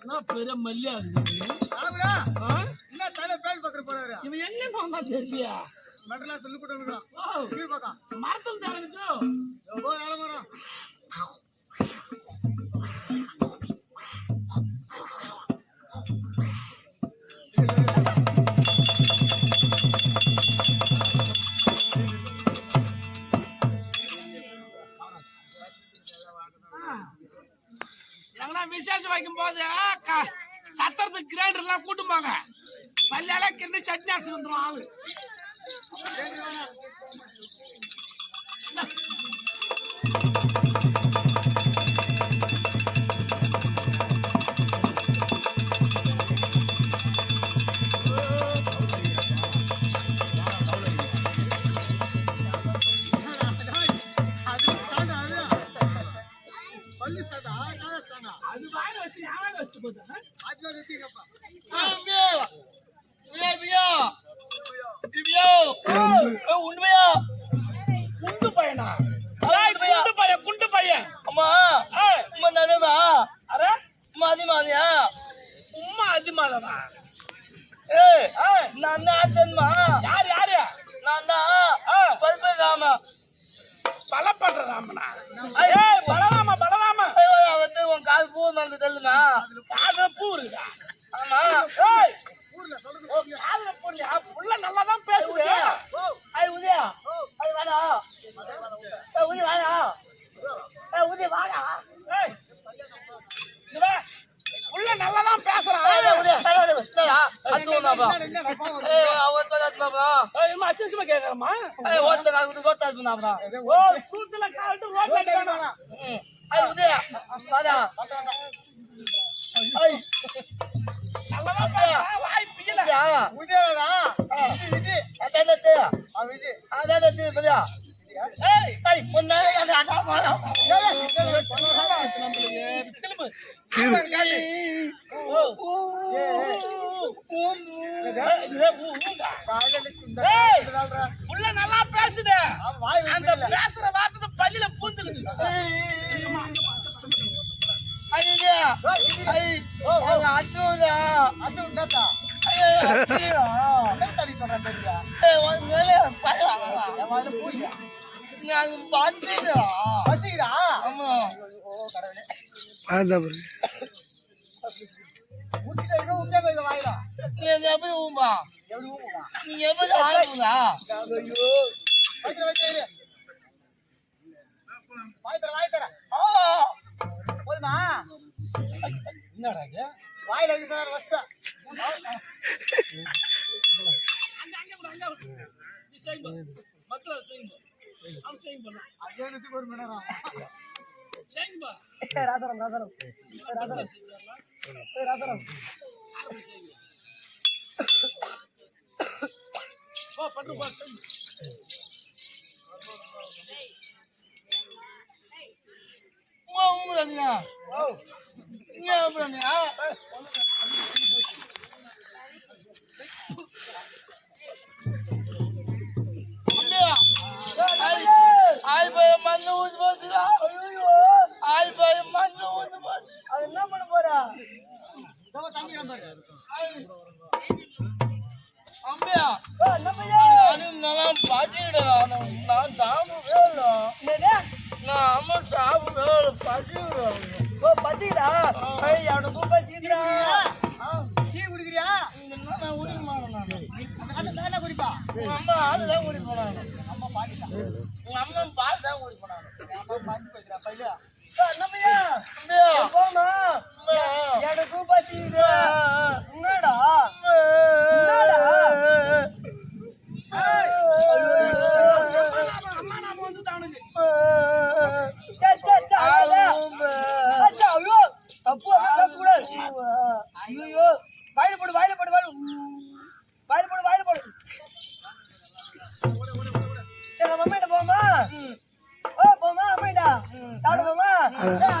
என்ன பெரிய மல்லியா? என்ன தலை பேன் பத்திர போறாரு? இவன் எங்க வந்தா தெரியலையா மெட்ரலா சொல்லி கூட்டம் பக்கம் மரத்துல எவ்வளோ ஆலமரம் நான் விசேஷம் வைக்கும் போது சத்திரத்துக்கு கிரேண்டர் எல்லாம் கூட்டுமாங்க பள்ளியால கிண்டு சட்னி அரைச்சு வந்துடும் ஆளு. அது ஸ்டாண்ட் பள்ளி ஸ்டாண்டா? அது வாயில வச்சு வச்சுட்டு வச்சுக்கப்பா உண்மையா? குண்டு பையனா? குண்டு பையன் குண்டு பையன் அம்மா அம்மா தானேமா அரே மாதி மாதிரியா உம்மா அதிமாதவா ஏய் ஏய், நான் தான் ஆத்தன்மா. யார் யாரு? நான் தான் ஏய், பல்பராமா. பலப்படுற ராமனா? வாய் பியல உதயா உதயடா இது இது அதான் ஆ விஜய் அதான் பரியா ஏய் ஐய் பொண்ணே அந்த அண்ணா போடா நம்மளுக்கு திரும்ப உள்ள நல்லா பேசுது அந்த பேசுற வார்த்தை பள்ளியில பூந்துக்குது ஐயா ஐ வந்து ஆமா ஓ கடவுளே முடிச்சுட்டு இருக்க உண்டே போய் வாயிலா நீ எப்படி ஊம்பா எப்படி ஊமுமா நீ எப்படி ஆகுதா ஐயோ வைத்திர வைத்திர வாய் தர வாய் தர ஆ போதுமா என்னடா இது? வாயில அடி சார் வஸ்தா அங்க அங்க விடு, அங்க விடு. நீ செய்யுங்க. மத்தவ செய்யுங்க. அவன் செய்யுங்க. அஜயனுக்கு ஒரு மணி நேரம் రాజారాం రాజారాం రాజారాం రాజారాం పట్టు అయిపోయా మందు ఊసిపోతుందా அம்மா பாடிட்டா. உங்க அம்மா பால் தான் குடி போனாங்க. அம்மா Ah.